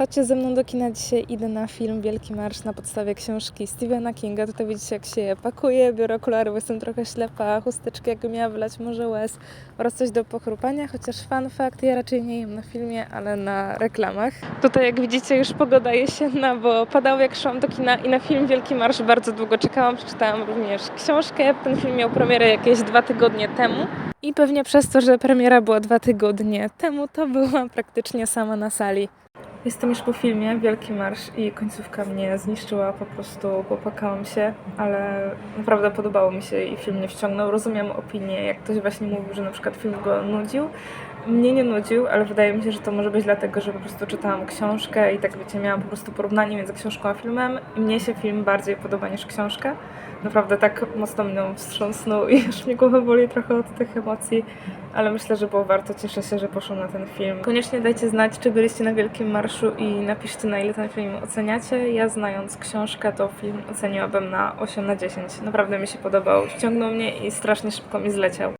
Chodźcie ze mną do kina dzisiaj, idę na film Wielki Marsz na podstawie książki Stephena Kinga. Tutaj widzicie jak się je pakuje, biorę okulary, bo jestem trochę ślepa, chusteczki jakby miała wylać może łez oraz coś do pochrupania, chociaż fun fact, ja raczej nie jem na filmie, ale na reklamach. Tutaj jak widzicie już pogoda jesienna, bo padało jak szłam do kina i na film Wielki Marsz bardzo długo czekałam. Przeczytałam również książkę, ten film miał premierę jakieś dwa tygodnie temu. I pewnie przez to, że premiera była dwa tygodnie temu, to byłam praktycznie sama na sali. Jestem już po filmie Wielki Marsz i końcówka mnie zniszczyła, po prostu popłakałam się, ale naprawdę podobało mi się i film mnie wciągnął. Rozumiem opinię, jak ktoś właśnie mówił, że na przykład film go nudził. Mnie nie nudził, ale wydaje mi się, że to może być dlatego, że po prostu czytałam książkę i tak wiecie, miałam po prostu porównanie między książką a filmem i mnie się film bardziej podoba niż książka. Naprawdę tak mocno mną wstrząsnął i już mnie głowa boli trochę od tych emocji, ale myślę, że było warto. Cieszę się, że poszłam na ten film. Koniecznie dajcie znać, czy byliście na Wielkim Marszu i napiszcie, na ile ten film oceniacie. Ja znając książkę, to film oceniłabym na 8 na 10. Naprawdę mi się podobał, wciągnął mnie i strasznie szybko mi zleciał.